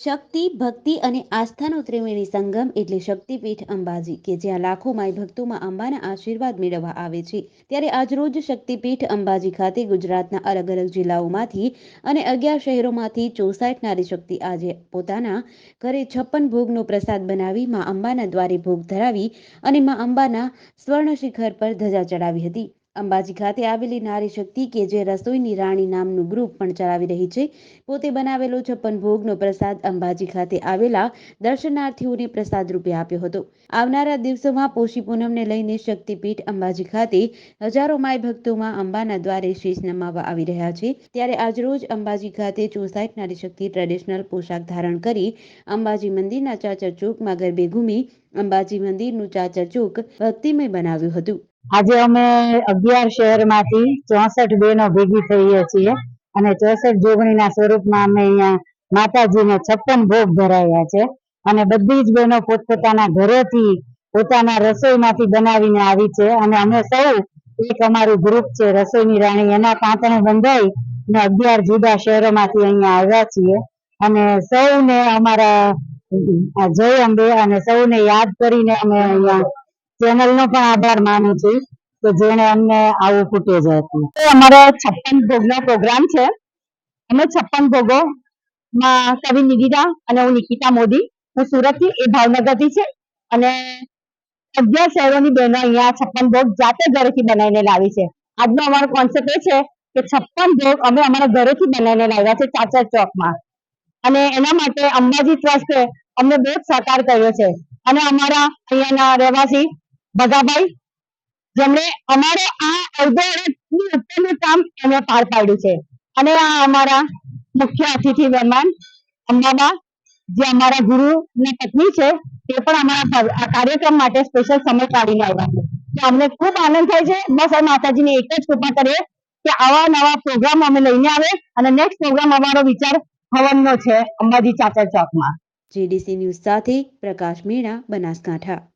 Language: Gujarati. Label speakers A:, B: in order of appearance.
A: શક્તિ, ભક્તિ અને આસ્થાનો ત્રિવેણી સંગમ એટલે શક્તિપીઠ અંબાજી, કે જ્યાં લાખો માય ભક્તોમાં અંબાના આશીર્વાદ મેળવવા આવે છે. ત્યારે આજરોજ શક્તિપીઠ અંબાજી ખાતે ગુજરાતના અલગ અલગ જિલ્લાઓમાંથી અને અગિયાર શહેરોમાંથી ચોસાઠ નારી શક્તિ આજે પોતાના ઘરે છપ્પન ભોગનો પ્રસાદ બનાવી માં અંબાના દ્વારે ભોગ ધરાવી અને માં અંબાના સ્વર્ણ શિખર પર ધજા ચડાવી હતી. અંબાજી ખાતે આવેલી નારી શક્તિ કે જે રસોઈની રાણી નામનું ગ્રુપ પણ ચલાવી રહી છે. પોતે બનાવેલો છપ્પન ભોગનો પ્રસાદ અંબાજી ખાતે આવેલા દર્શનાર્થીઓને પ્રસાદ રૂપે આપ્યો હતો. આવનારા દિવસોમાં પોષી પૂનમને લઈને શક્તિપીઠ અંબાજી ખાતે હજારો માય ભક્તોમાં અંબાના દ્વારે શીશ નમાવા આવી રહ્યા છે. ત્યારે આજરોજ અંબાજી ખાતે ચોસાઠ નારી શક્તિ ટ્રેડિશનલ પોશાક ધારણ કરી અંબાજી મંદિરના ચાચર ચોકમાં ગરબે ઘૂમી અંબાજી મંદિરનું ચાચર ચોક ભક્તિમય બનાવ્યું હતું.
B: આજે અમે અગિયાર શહેરમાંથી ચોસઠ બહેનો ભેગી થઈએ છીએ અને ચોસઠ જોગણીના સ્વરૂપમાં અમે અહીંયા માતાજીને છપ્પન ભોગ ધરાવ્યા છે અને બધી જ બહેનો પોતપોતાના ઘરેથી પોતાના રસોઈમાંથી બનાવીને આવી છે અને અમે સૌ એક અમારું ગ્રુપ છે રસોઈની રાણી. એના પાંતણે બંધાઈ અને અગિયાર જુદા શહેરોમાંથી અહીંયા આવ્યા છીએ. અને સૌને અમારા જય અંબે અને સૌને યાદ કરીને અમે અહીંયા ચેનલ નો પણ આભાર માનું છું કે જેને અમને આવું ફૂટેજ આપ્યું અમારો છપ્પન ભોગનો પ્રોગ્રામ છે. અમે છપ્પન ભોગો માં કવિ નિગીરા અને હું નિકિતા મોદી, હું સુરતથી એ ભાવનગરથી છે. અને અગિયાર શહેરોની બહેનો અહીંયા છપ્પન ભોગ જાતે ઘરેથી બનાવીને લાવી છે. આજનો અમારો કોન્સેપ્ટ એ છે કે છપ્પન ભોગ અમે અમારા ઘરેથી બનાવીને લાવ્યા છે ચાચર ચોકમાં. અને એના માટે અંબાજી ટ્રસ્ટે અમને બહુ સહકાર કર્યો છે. અને અમારા અહીંયાના રહેવાસી ભગાભાઈ જેમણે અમારો આ અડધો વર્ષની કામ એમણે પાર પાડ્યું છે. અને આ અમારા મુખ્ય અતિથિ મહેમાન અંબાબા, જે અમારા ગુરુ ની પત્ની છે, તે પણ અમારા આ કાર્યક્રમ માટે સ્પેશિયલ સમય કાઢીને આવ્યા છે. તો અમને ખૂબ આનંદ થાય છે. બસ આ માતાજીની એક જ કૃપા કરીએ કે આવા નવા પ્રોગ્રામ અમે લઈને આવે અને નેક્સ્ટ પ્રોગ્રામ અમારો વિચાર હવનનો છે અંબાજી ચાચર ચોકમાં.
A: જીડીસી ન્યૂઝ સાથે પ્રકાશ મીણા, બનાસકાંઠા.